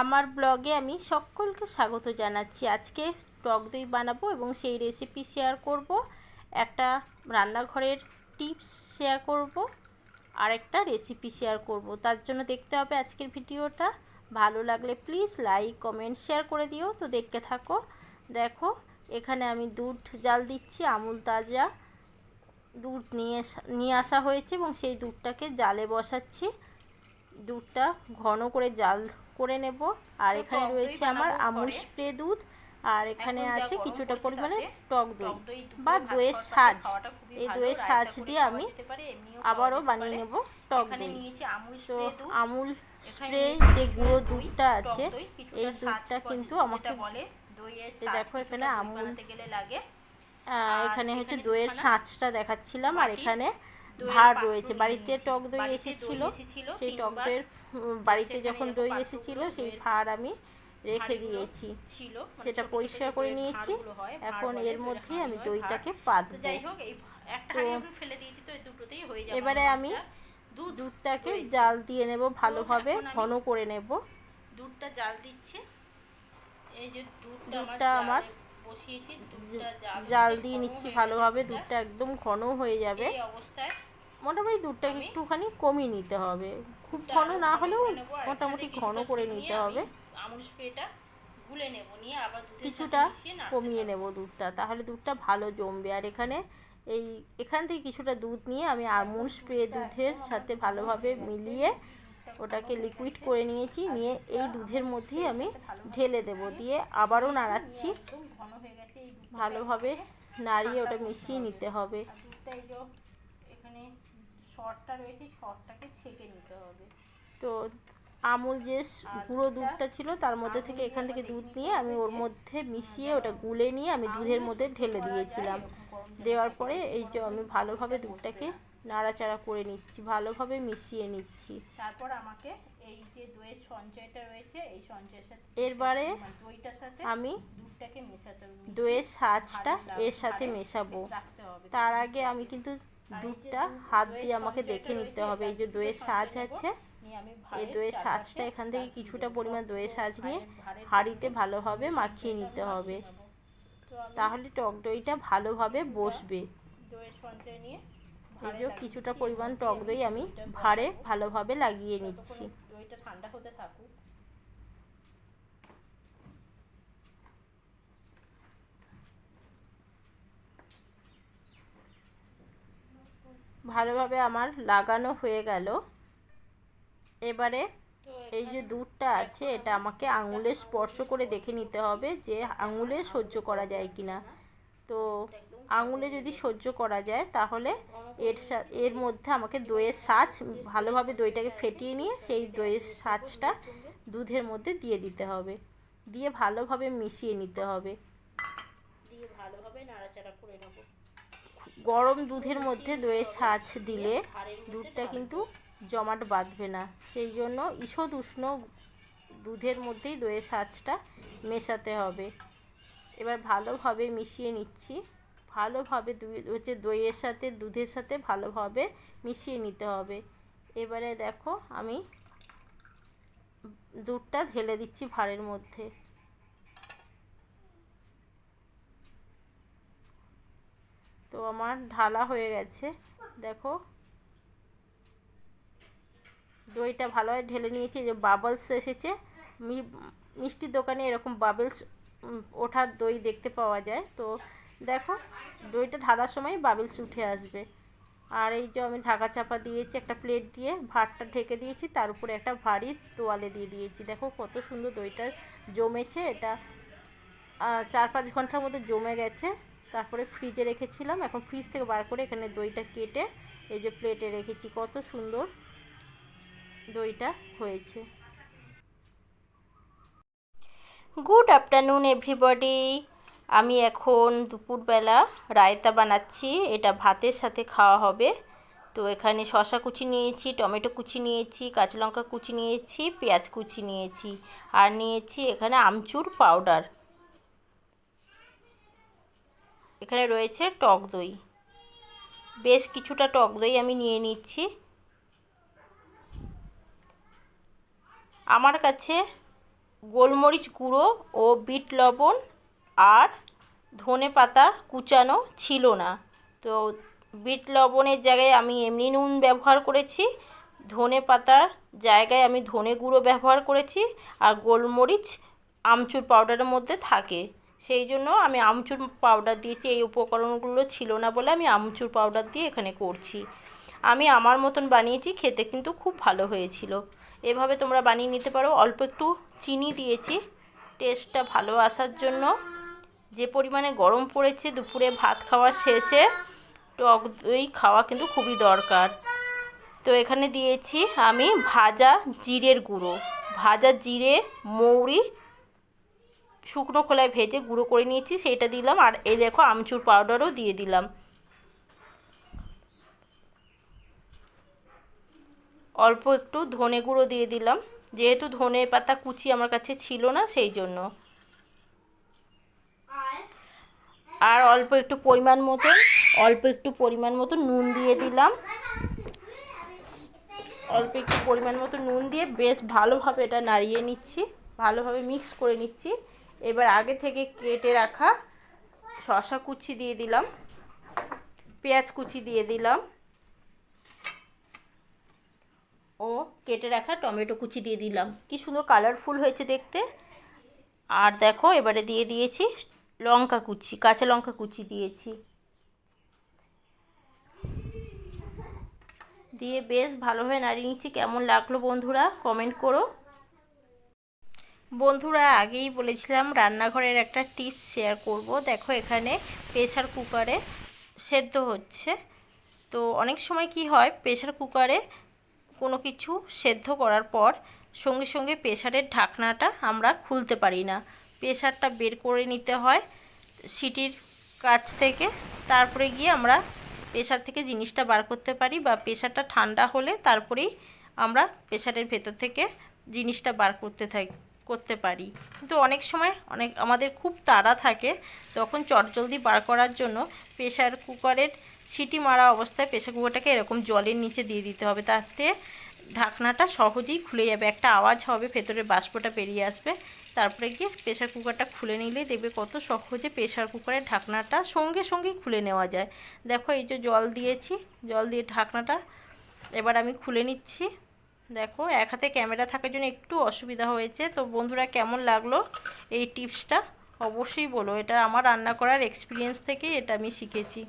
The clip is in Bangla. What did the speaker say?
আমার ব্লগে আমি সকলকে স্বাগত জানাচ্ছি। আজকে টক দই বানাবো এবং সেই রেসিপি শেয়ার করব। একটা রান্নাঘরের টিপস শেয়ার করব, আর একটা রেসিপি শেয়ার করব। তার জন্য দেখতে হবে আজকের ভিডিওটা। ভালো লাগলে প্লিজ লাইক কমেন্ট শেয়ার করে দিও। তো দেখতে থাকো। দেখো, এখানে আমি দুধ, জাল দিচ্ছি, আমুল তাজা দুধ নিয়ে নিয়ে আসা হয়েছে এবং সেই দুধটাকে জালে বসাচ্ছি। দুধটা ঘন করে জাল করে নেব। আর এখানে রয়েছে আমার আমুল স্প্রে দুধ। আর এখানে আছে কিছুটা পরিমাণে টক দই বা দইয়ের সাজ। এই দইয়ের সাজ দিয়ে আমি আবারও বানিয়ে নেব টক দই। তো আমুল স্প্রে যে গুঁড়ো দুধটা আছে এই দুধটা কিন্তু আমাকে দেখো এখানে আমুল লাগে। এখানে হচ্ছে দইয়ের সাঁচটা দেখাচ্ছিলাম। আর এখানে ভার রয়েছে। বাড়িতে টক দই এসেছিল সেই টক দইয়ের বাড়িতে যখন দই এসেছিল সেই ভার আমি রেখে দিয়েছি। ছিল সেটা পরিষ্কার করে নিয়েছি। এখন এর মধ্যেই আমি দইটাকে পাতবো যাই হোক একটা ফেলে দিয়েছি তো দুটোতেই হয়ে যাবে এবারে আমি। দুধটাকে। জাল দিয়ে নেব ভালোভাবে ঘন করে নেব। দুধটা জাল দিচ্ছে। এই যে দুধটা আমার বসিয়েছি দুধটা জাল দিয়ে নিচ্ছি ভালোভাবে দুধটা। একদম ঘন হয়ে যাবে। অবস্থায় মোটামুটি দুধটাকে একটুখানি কমিয়ে নিতে হবে। খুব ঘন না হলেও মোটামুটি ঘন করে নিতে হবে। আমি আমুল স্প্রেটা গুলে নেব নিয়ে আবার কিছুটা কমিয়ে। নেব দুধটা তাহলে দুধটা ভালো জমবে। আর এখানে এই এখান থেকে কিছুটা দুধ নিয়ে আমি আমুল স্প্রে দুধের সাথে ভালোভাবে মিলিয়ে ওটাকে লিকুইড করে নিয়েছি, নিয়ে এই দুধের মধ্যেই আমি ঢেলে দেব, দিয়ে আবারও নাড়াচ্ছি। ভালোভাবে নাড়িয়ে ওটা মিশিয়ে নিতে হবে। এখানে নিতে হবে তো আমুল যে গুঁড়ো দুধটা ছিল, তার মধ্যে থেকে এখান থেকে দুধ নিয়ে আমি ওর মধ্যে মিশিয়ে ওটা গুলে নিয়ে আমি দুধের মধ্যে ঢেলে দিয়েছিলাম। দেওয়ার পরে এই যে আমি ভালোভাবে দুধটাকে নাড়াচাড়া করে নিচ্ছি ভালোভাবে মিশিয়ে নিচ্ছি। তারপর আমাকে এই যে দইয়ের সঞ্চয়টা রয়েছে এই সঞ্চয়ের সাথে এরবারে দইটার সাথে আমি দুধটাকে মেশাতে দইয়ের সাজটা এর সাথে মেশাবো। তার আগে আমি কিন্তু দুধটা হাত দিয়ে আমাকে দেখে নিতে হবে। এই যে দইয়ের সাজ আছে এই দইয়ের সাজটা এখান থেকে কিছুটা পরিমাণ দইয়ের সাজ নিয়ে হাঁড়িতে ভালোভাবে মাখিয়ে নিতে হবে। তাহলে টক দইটা ভালোভাবে বসবে। দইয়ের সঞ্চয় নিয়ে এই যে কিছুটা পরিমাণ টক দই আমি ভাঁড়ে। ভালোভাবে লাগিয়ে নিচ্ছি। দইটা ঠান্ডা হতে থাকুক। ভালোভাবে আমার লাগানো হয়ে গেল। এবারে এই যে দুধটা আছে এটা আমাকে আঙুলে স্পর্শ করে দেখে নিতে হবে যে আঙুলে সহ্য করা যায় কিনা। তো আঙুলে যদি সহ্য করা যায় তাহলে এর সা- এর মধ্যে আমাকে দইয়ের সাজ ভালোভাবে দইটাকে ফেটিয়ে নিয়ে সেই দইয়ের সাজটা দুধের মধ্যে দিয়ে দিতে হবে। দিয়ে ভালোভাবে মিশিয়ে নিতে হবে। দিয়ে ভালোভাবে নাড়াচাড়া করে নেব। গরম দুধের মধ্যে দইয়ের সাজ দিলে দুধটা কিন্তু জমাট বাঁধবে না। সেই জন্য ঈষৎ উষ্ণ দুধের মধ্যেই দইয়ের সাজটা মেশাতে হবে। এবার ভালোভাবে মিশিয়ে নিচ্ছি। ভালোভাবে হচ্ছে দইয়ের সাথে, দুধের সাথে ভালোভাবে মিশিয়ে নিতে হবে। এবারে দেখো আমি দুধটা ঢেলে দিচ্ছি ভাঁড়ের মধ্যে। তো আমার ঢালা হয়ে গেছে। দেখো। দইটা ভালোভাবে ঢেলে নিয়েছি যে বাবলস এসেছে। মিষ্টির দোকানে এরকম বাবলস ওঠার দই দেখতে পাওয়া যায়। তো দেখো, দইটা ঢালার সময় বাবলস উঠে আসবে। আর এই যে আমি ঢাকা চাপা দিয়েছি, একটা প্লেট দিয়ে ভাতটা ঢেকে দিয়েছি, তার উপরে একটা ভারী তোয়ালে দিয়ে দিয়েছি। দেখো কত সুন্দর দইটা জমেছে, এটা চার পাঁচ ঘণ্টার মধ্যে জমে গেছে। তারপরে ফ্রিজে রেখেছিলাম, এখন ফ্রিজ থেকে বার করে এখানে দইটা কেটে এই যে প্লেটে রেখেছি। কত সুন্দর দইটা হয়েছে। গুড আফটারনুন এভরিবডি আমি এখন দুপুরবেলা রায়তা বানাচ্ছি, এটা ভাতের সাথে খাওয়া হবে। তো এখানে শশা কুচি নিয়েছি, টমেটো কুচি নিয়েছি, কাঁচা লঙ্কা কুচি নিয়েছি, পেঁয়াজ কুচি নিয়েছি, আর নিয়েছি এখানে আমচুর পাউডার। এখানে রয়েছে টক দই। বেশ কিছুটা টক দই আমি নিয়ে নিচ্ছি। আমার কাছে গোলমরিচ গুঁড়ো ও বিট লবণ আর ধনে পাতা কুচানো ছিল না। তো বিট লবণের জায়গায় আমি এমনি নুন ব্যবহার করেছি, ধনে পাতার জায়গায় আমি ধনে গুঁড়ো ব্যবহার করেছি আর গোলমরিচ আমচুর পাউডারের মধ্যে থাকে। সেই জন্য আমি আমচুর পাউডার দিয়েছি, এই উপকরণগুলো ছিল না বলে আমি আমচুর পাউডার দিয়ে এখানে করছি। আমি আমার মতন বানিয়েছি, খেতে কিন্তু খুব ভালো হয়েছিল। এভাবে তোমরা বানিয়ে নিতে পারো। অল্প একটু চিনি দিয়েছি, টেস্টটা ভালো আসার জন্য। যে পরিমাণে গরম পড়েছে দুপুরে ভাত খাওয়ার শেষে, টক দই খাওয়া কিন্তু খুবই দরকার। তো এখানে দিয়েছি আমি ভাজা জিরের গুঁড়ো। ভাজা জিরে, মৌরি, শুকনো খোলায় ভেজে গুঁড়ো করে নিয়েছি, সেইটা দিলাম। আর এই দেখো আমচুর পাউডারও দিয়ে দিলাম। অল্প একটু ধনে গুঁড়ো দিয়ে দিলাম। যেহেতু ধনে পাতা কুচি আমার কাছে ছিল না, সেই জন্য। আর অল্প একটু পরিমাণ মতো অল্প একটু পরিমাণ মতো নুন দিয়ে দিলাম। অল্প একটু পরিমাণ মতো নুন দিয়ে বেশ ভালোভাবে এটা নাড়িয়ে নিচ্ছি, ভালোভাবে মিক্স করে নিচ্ছি। এবার আগে থেকে কেটে রাখা শশা কুচি দিয়ে দিলাম, পেঁয়াজ কুচি দিয়ে দিলাম, ও কেটে রাখা টমেটো কুচি দিয়ে দিলাম। কি সুন্দর কালারফুল হয়েছে দেখতে। আর দেখো, এবারে দিয়ে দিয়েছি লঙ্কা কুচি, কাঁচা লঙ্কা কুচি দিয়েছি। দিয়ে বেশ ভালোভাবে নাড়িয়ে নিচ্ছি। কেমন লাগল বন্ধুরা? কমেন্ট করো। বন্ধুরা, আগেই বলেছিলাম রান্নাঘরের একটা টিপস শেয়ার করব। দেখো এখানে প্রেশার কুকারে সেদ্ধ হচ্ছে। তো অনেক সময় কি হয় প্রেশার কুকারে কোনো কিছু সেদ্ধ করার পর সঙ্গে সঙ্গে প্রেশারের ঢাকনাটা আমরা খুলতে পারি না। প্রেশারটা বের করে নিতে হয় সিটির কাছ থেকে। তারপরে গিয়ে আমরা প্রেশার থেকে জিনিসটা বার করতে পারি বা প্রেশারটা ঠান্ডা হলে তারপরেই আমরা প্রেশারের ভেতর থেকে জিনিসটা বার করতে থাকি, করতে পারি। কিন্তু অনেক সময় অনেক আমাদের খুব তাড়া থাকে তখন চটজলদি বার করার জন্য প্রেশার কুকারের সিটি মারা অবস্থায় প্রেশার কুকারটাকে এরকম জলের নিচে দিয়ে দিতে হবে। তাতে ঢাকনাটা সহজেই খুলে যাবে, একটা আওয়াজ হবে, ভেতরের বাষ্পটা বেরিয়ে আসবে। তারপরে গিয়ে প্রেশার কুকারটা খুলে নিলে দেখবে কত সহজে প্রেশার কুকারের ঢাকনাটা সঙ্গে সঙ্গেই খুলে নেওয়া যায়। দেখো এই যে জল দিয়েছি, জল দিয়ে ঢাকনাটা এবার আমি খুলে নিচ্ছি। দেখো এক হাতে ক্যামেরা থাকার জন্য একটু অসুবিধা হয়েছে। তো বন্ধুরা কেমন লাগল এই টিপসটা অবশ্যই বলো। এটা আমার রান্না করার এক্সপিরিয়েন্স থেকে এটা আমি শিখেছি।